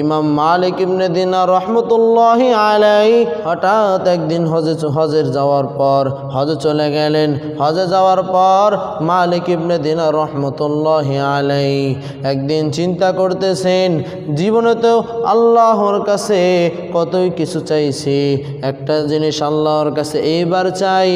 ইমাম মালিক ইবনে দিনা রহমতুল্লাহ আলাই হঠাৎ একদিন হজে হজের যাওয়ার পর, হজে চলে গেলেন। হজে যাওয়ার পর মালিক ইবনে দিনা রহমতুল্লাহ আলাই একদিন চিন্তা করতেছেন, জীবনে তো আল্লাহর কাছে কতই কিছু চাইছি। একটা জিনিস আল্লাহর কাছে এইবার চাই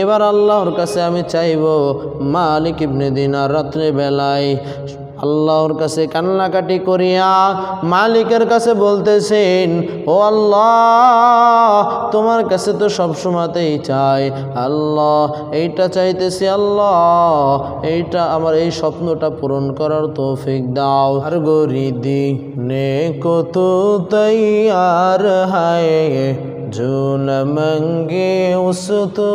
এবার আল্লাহর কাছে আমি চাইব মালিক ইবনে দিনার রাত্রে বেলায় আল্লাহর কাছে কান্নাকাটি করিয়া মালিকের কাছে বলতেছেন ও আল্লাহ তোমার কাছে তো সব সময়তেই চাই আল্লাহ এইটা চাইতেছি আল্লাহ এইটা আমার এই স্বপ্নটা পূরণ করার তৌফিক দাও আর গরিদি নে কত তৈয়ার হায় जो न मंगे उस तो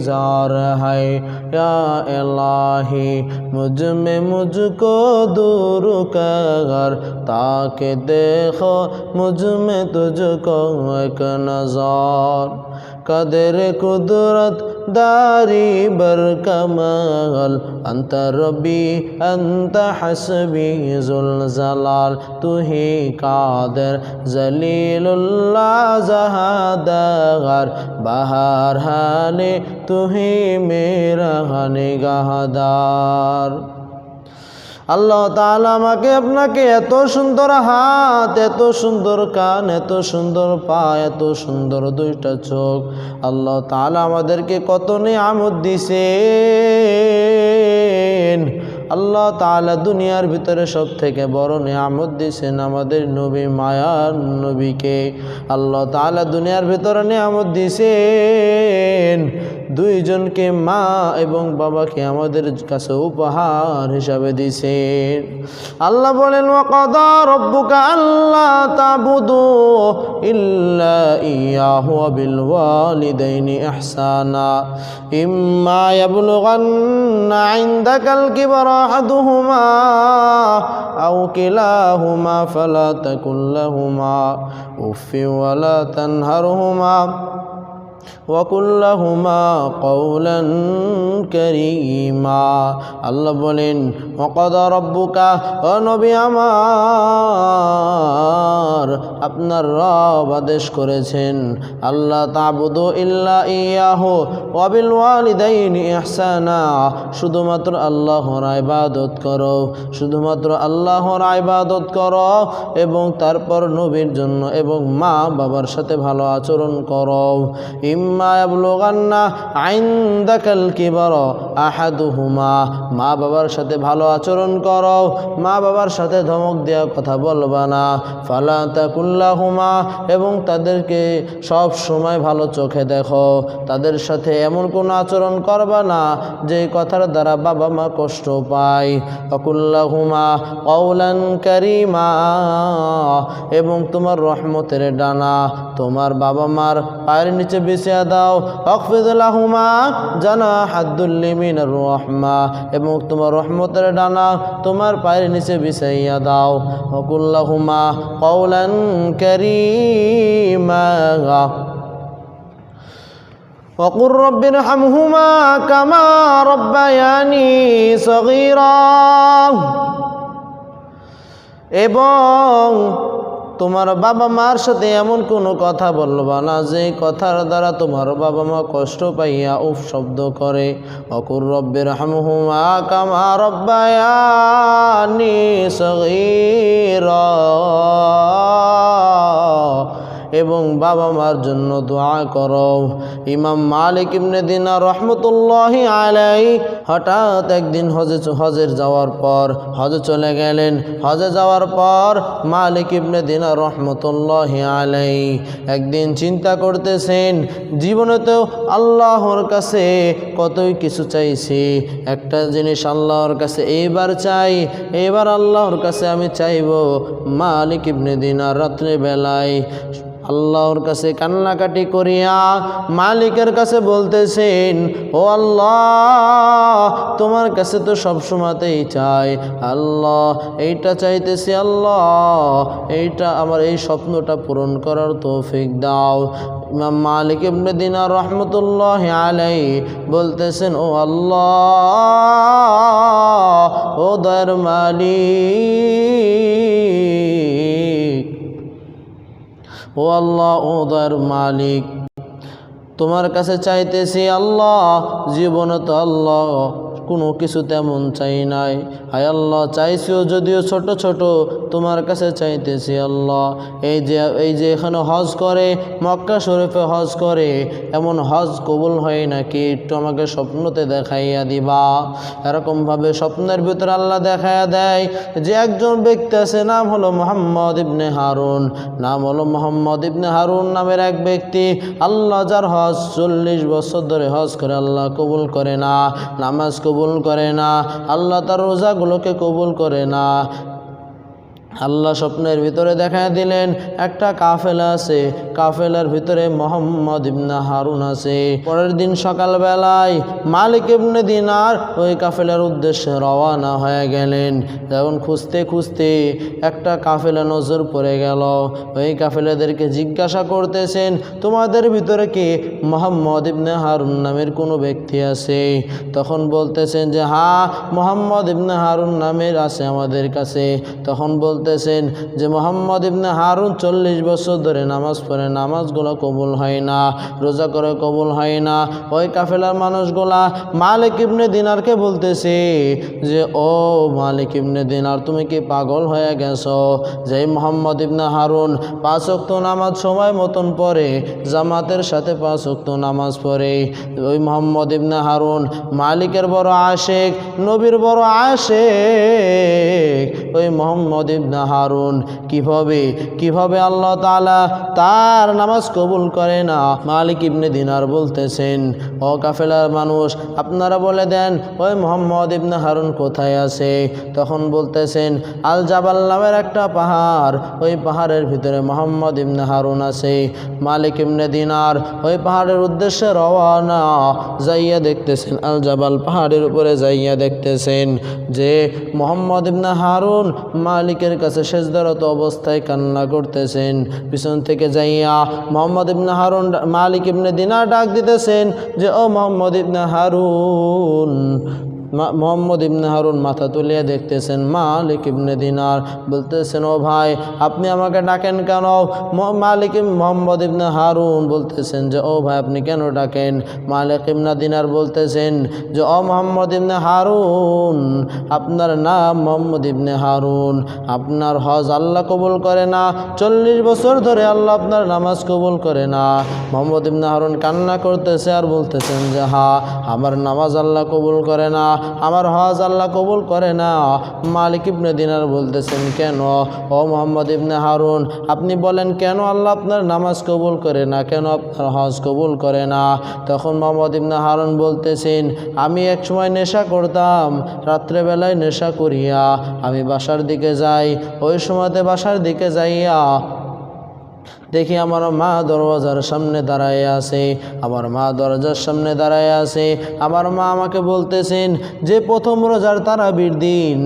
जार है या इलाही, मुझमें मुझको दूर कर, ताकि देखो मुझमें तुझको एक नज़र। कदर कुदरत दारी बर कमल अंत रबी अंत हसबी जुल जलाल। तू ही कादर जलीलुल्लाह जहादगर बहार हाले তুহি ہی میرا نگاہ আল্লাহ তাহলে আমাকে আপনাকে এত সুন্দর হাত, এত সুন্দর কান, এত সুন্দর পা, এত সুন্দর দুইটা চোখ আল্লাহ তাহলে আমাদেরকে কত নিয়ামত দিছে আল্লাহ তাহলে দুনিয়ার ভিতরে সব থেকে বড় নিয়ামত দিছেন আমাদের নবী মায়ার নবীকে। আল্লাহ তাহলে দুনিয়ার ভিতরে নিয়ামত দিয়েছেন দুইজনকে মা এবং বাবাকে আমাদের কাছে উপহার হিসাবে দিছেন আল্লাহ বলেন, ওয়াকাদা রব্বুকা আল্লাহ তাবুদু ইল্লা ইয়াহু বিল ওয়ালিদাইনি ইহসানা। ইম্মা ইয়াবলুগান্না ইনদাকাল কিবরা আহাদুহুমা আও কিলাহুমা ফালা তাকুল লাহুমা। উফি ওয়াকুল লাহুমা কৌলন করিমা। আল্লাহ বলেন মকদা রব্বুকা, ও নবী আমার, আপনার রব আদেশ করেছেন আল্লাহ তাবুদু ইল্লা ইয়াহ ওয়াবিল ওয়ালিদাইন ইহসানা। শুধুমাত্র আল্লাহর আইবাদত করো, শুধুমাত্র আল্লাহর আইবাদত করো এবং তারপর নবীর জন্য এবং মা বাবার সাথে ভালো আচরণ করো। ইম মা বাবার সাথে ভালো আচরণ করো। মা বাবার সাথে ধমক দেওয়া কথা বলবা না। ফালা তাকুল্লাহুমা এবং তাদেরকে সব সময় ভালো চোখে দেখো। তাদের সাথে এমন কোনো আচরণ করবা না যে কথার দ্বারা বাবা মা কষ্ট পায়। অকুল্লাহুমা কৌলান কারিমা এবং তোমার রহমতের ডানা তোমার বাবা মার পায়ের নিচে বিছিয়ে দাও অকফিদুল্লাহুমা জানা হাদ্দুল্লিমিন রহমা এবং তোমার রহমতের ডানা তোমার পায়ের নিচে বিছাইয়া দাও অকুল্লাহুমা কৌলান কারিমা وقل رب ارحمهما كما ربياني صغيرا এবং তোমার বাবা মার সাথে এমন কোনো কথা বলবা না, যে কথার দ্বারা তোমার বাবা মা কষ্ট পাইয়া উফ শব্দ করে। অকুর রব্বের হামহুমা কামা রব্বায়ানি সগীরা। এবং বাবা মার জন্য দোয়া করো। ইমাম মালিক ইবনে দিনা রহমতুল্লাহ আলাই হঠাৎ একদিন হজে হজের যাওয়ার পর, হজে চলে গেলেন। হজে যাওয়ার পর মালিক ইবনে দিনা রহমতুল্লাহ আলাই একদিন চিন্তা করতেছেন, জীবনে তো আল্লাহর কাছে কতই কিছু চাইছি, একটা জিনিস আল্লাহর কাছে এইবার চাই, এবার আল্লাহর কাছে আমি চাইব মালিক ইবনে দিনা রাত্রে বেলায় আল্লাহর কাছে কান্নাকাটি করিয়া মালিকের কাছে বলতেছেন, ও আল্লাহ, তোমার কাছে তো সব সময়তেই চাই। আল্লাহ, এইটা চাইতেছি আল্লাহ, এইটা আমার এই স্বপ্নটা পূরণ করার তৌফিক দাও। ইমাম মালিক ইবনে দিনা রহমতুল্লাহ আলাই বলতেছেন, ও আল্লাহ, ও দয়ের মালিক ও আল্লাহ ও দয়ের মালিক। তোমার কাছে চাইতেছি আল্লাহ জীবনত আল্লাহ। কোনো কিছু তেমন চাই নাই। হায় আল্লাহ, চাইছিও যদিও ছোট ছোট, তোমার কাছে চাইতেছি আল্লাহ। এই যে এই যে এখানে হজ করে, মক্কা শরীফে হজ করে, এমন হজ কবুল হয় নাকি? একটু আমাকে স্বপ্নতে দেখাইয়া দিবা। এরকমভাবে স্বপ্নের ভিতরে আল্লাহ দেখাইয়া দেয় যে একজন ব্যক্তি আছে, নাম হলো মোহাম্মদ ইবনে হারুন। নাম হলো মোহাম্মদ ইবনে হারুন নামের এক ব্যক্তি। আল্লাহ যার হজ চল্লিশ বছর ধরে হজ করে, আল্লাহ কবুল করে না। নামাজ কবুল করে না। আল্লাহ তার রোজাগুলোকে কবুল করে না। আল্লাহ স্বপ্নের ভিতরে দেখা দিলেন, একটা কাফেলা আছে, কাফেলার ভিতরে মোহাম্মদ ইবনা হারুন আছে। পরের দিন সকালবেলায় মালিক ইবনে দিনার ওই কাফেলার উদ্দেশ্যে রওয়ানা হয়ে গেলেন। যেমন খুঁজতে খুঁজতে একটা কাফেলা নজর পড়ে গেল। ওই কাফেলাদেরকে জিজ্ঞাসা করতেছেন, তোমাদের ভিতরে কি মোহাম্মদ ইবনে হারুন নামের কোনো ব্যক্তি আছে? তখন বলতেছেন যে হা মোহাম্মদ ইবনে হারুন নামের আছে আমাদের কাছে। তখন বলতেছেন যে মোহাম্মদ ইবনে হারুন চল্লিশ বছর ধরে নামাজ পড়ে, নামাজগুলো কবুল হয় না, রোজা করে কবুল হয় না। ওই কাফেলার মানুষগুলা মালিক ইবনে দিনারকে বলতেছে যে, ও মালিক ইবনে দিনার, তুমি কি পাগল হয়ে গেছো? যে, মোহাম্মদ ইবনে হারুন, পাঁচ ওয়াক্ত নামাজ সময় মতন পড়ে, জামাতের সাথে পাঁচ ওয়াক্ত নামাজ পড়ে। ওই মোহাম্মদ ইবনে হারুন মালিকের বড় আশেক, নবীর বড় আশেক, ওই মোহাম্মদ ইবনে হারুন? কীভাবে? কীভাবে আল্লাহ তাআলা তার নামাজ কবুল করে না? মালিক ইবনে দিনার বলতেছেন, ও কাফেলার মানুষ, আপনারা বলে দেন, ওই মোহাম্মদ ইবনে হারুন কোথায় আছে? তখন বলতেছেন, আল জাবাল নামের একটা পাহাড়, ওই পাহাড়ের ভিতরে মোহাম্মদ ইবনে হারুন আছে। মালিক ইবনে দিনার, ওই পাহাড়ের উদ্দেশ্যে রওয়ানা যাইয়া দেখতেছেন, আল জাবাল পাহাড়ের উপরে যাইয়া দেখতেছেন যে, মোহাম্মদ ইবনে হারুন মালিকের কাছে শেষদারত অবস্থায় কান্না করতেছেন। পিছন থেকে যাইয়া মোহাম্মদ ইবনে হারুন, মালিক ইবনে দিনা ডাক দিতেছেন যে, ও মোহাম্মদ ইবনে হারুন মোহাম্মদ ইবনে হারুন মাথা তুলিয়ে দেখতেছেন, মালিক ইবনে দিনার। বলতেছেন, ও ভাই, আপনি আমাকে ডাকেন কেন? মালিক মোহাম্মদ ইবনে হারুন বলতেছেন যে, ও ভাই, আপনি কেন ডাকেন? মালিক ইবনে দিনার বলতেছেন যে, ও মোহাম্মদ ইবনে হারুন, আপনার নাম মোহাম্মদ ইবনে হারুন। আপনার হজ আল্লাহ কবুল করে না, চল্লিশ বছর ধরে আল্লাহ আপনার নামাজ কবুল করে না। মোহাম্মদ ইবনে হারুন কান্না করতেছে আর বলতেছেন যে, হা, আমার নামাজ আল্লাহ কবুল করে না। আমার হজ আল্লাহ কবুল করে না। মালিক ইবনে দিনার বলতেছেন, কেন? ও মোহাম্মদ ইবনে হারুন, আপনি বলেন, কেন আল্লাহ আপনার নামাজ কবুল করে না? কেন আপনার হজ কবুল করে না? তখন মোহাম্মদ ইবনে হারুন বলতেছেন, আমি এক সময় নেশা করতাম, রাত্রেবেলায় নেশা করিয়া আমি বাসার দিকে যাই, ওই সময়তে বাসার দিকে যাইয়া দেখি আমার মা দরওয়াজার সামনে দাঁড়ায় আছে, আমার মা দরজার সামনে দাঁড়ায় আছে, আমার মা আমাকে বলতেছেন যে প্রথম রোজার তারাবির দিন,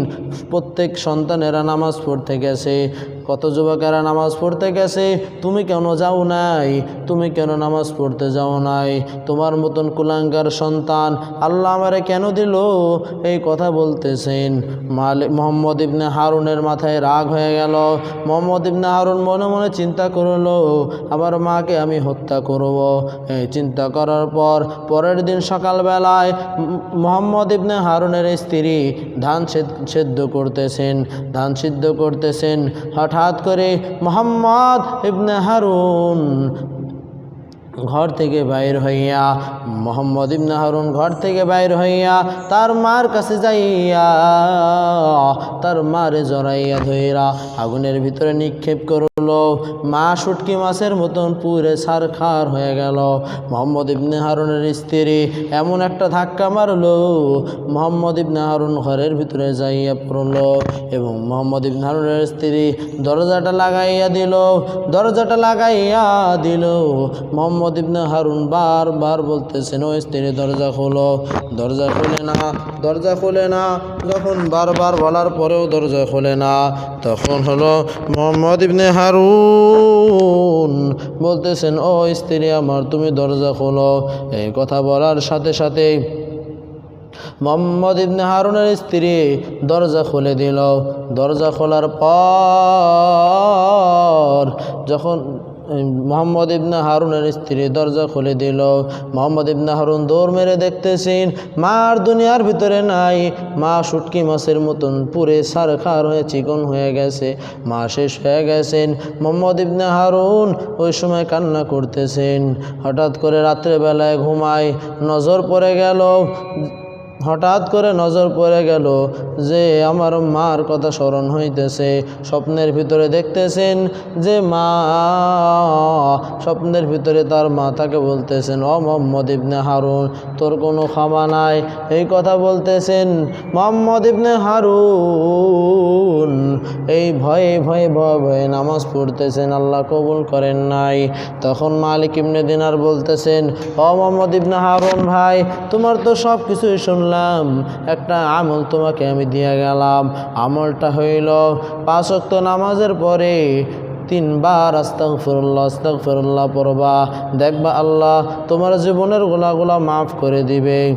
প্রত্যেক সন্তানেরা নামাজ পড়তে গেছে কত যুবকেরা নামাজ পড়তে গেছে? তুমি কেন যাও নাই? তুমি কেন নামাজ পড়তে যাও নাই? তোমার মতন কুলাঙ্গার সন্তান আল্লাহ আমারে কেন দিল? এই কথা বলতেছেন। মালিক মোহাম্মদ ইবনে হারুনের মাথায় রাগ হয়ে গেল। মোহাম্মদ ইবনে হারুন মনে মনে চিন্তা করল, আমার মাকে আমি হত্যা করব। এই চিন্তা করার পর পরের দিন সকালবেলায় মোহাম্মদ ইবনে হারুনের স্ত্রী ধান সেদ্ধ করতেছেন। ধান সিদ্ধ করতেছেন। হঠাৎ করে মোহাম্মদ ইবনে হারুন ঘর থেকে বাইর হইয়া, মোহাম্মদ ইবনে হারুন ঘর থেকে বাইর হইয়া, তার মার কাছে যাইয়া, তার মারে জড়াইয়া ধইরা আগুনের ভিতরে নিক্ষেপ করল। মা শুটকি মাছের মতন পুরে সারখার হয়ে গেল। মোহাম্মদ ইবনে হারুনের স্ত্রী এমন একটা ধাক্কা মারলো, মোহাম্মদ ইবনে হারুন ঘরের ভিতরে যাইয়া পড়ল এবং মোহাম্মদ ইবনে হারুনের স্ত্রী দরজাটা লাগাইয়া দিল, দরজাটা লাগাইয়া দিল। মোহাম্মদ ইবনে হারুন বারবার বলতেছেন ও স্ত্রী দরজা খোলো। দরজা খুলে না, দরজা খুলে না। যখন বারবার বলার পরেও দরজা খোলে না, তখন হলো মোহাম্মদ ইবনে হারুন বলতেছেন, ও স্ত্রী আমার, তুমি দরজা খোলো। এই কথা বলার সাথে সাথে মোহাম্মদ ইবনে হারুনের স্ত্রী দরজা খুলে দিল। দরজা খোলার পর যখন মোহাম্মদ ইবনা হারুনের স্ত্রী দরজা খুলে দিল। মোহাম্মদ ইবনা হারুন দৌড় মেরে দেখতেছেন মা আর দুনিয়ার ভিতরে নাই। মা শুটকি মাছের মতন পুরে সারখার হয়ে চিকন হয়ে গেছে। মা শেষ হয়ে গেছেন। মোহাম্মদ ইবনা হারুন ওই সময় কান্না করতেছেন। হঠাৎ করে রাত্রেবেলায় ঘুমায়, নজর পড়ে গেল হঠাৎ করে নজর পড়ে গেল যে আমার মার কথা স্মরণ হইতেছে। স্বপ্নের ভিতরে দেখতেছেন যে মা, স্বপ্নের ভিতরে তার মা তাকে বলতেছেন, ও মোহাম্মদ ইবনে হারুন, তোর কোনো ক্ষমা নাই। এই কথা বলতেছেন, মোহাম্মদ ইবনে হারুন, এই ভয়ে ভয়ে ভয়ে ভয়ে নামাজ পড়তেছেন, আল্লাহ কবুল করেন নাই। তখন মালিক ইবনে দিনার বলতেছেন, ও মোহাম্মদ ইবনে হারুন ভাই, তোমার তো সব কিছুই শুনলাম। একটা আমল তোমাকে আমি দিয়ে গেলাম। আমলটা হইল, পাঁচ ওয়াক্ত নামাজের পরে তিনবার আস্তাক ফিরুল্লাহ আস্তাক ফেরুল্লাহ পড়বা। দেখবা আল্লাহ তোমার জীবনের গোলাগুলা মাফ করে দিবে।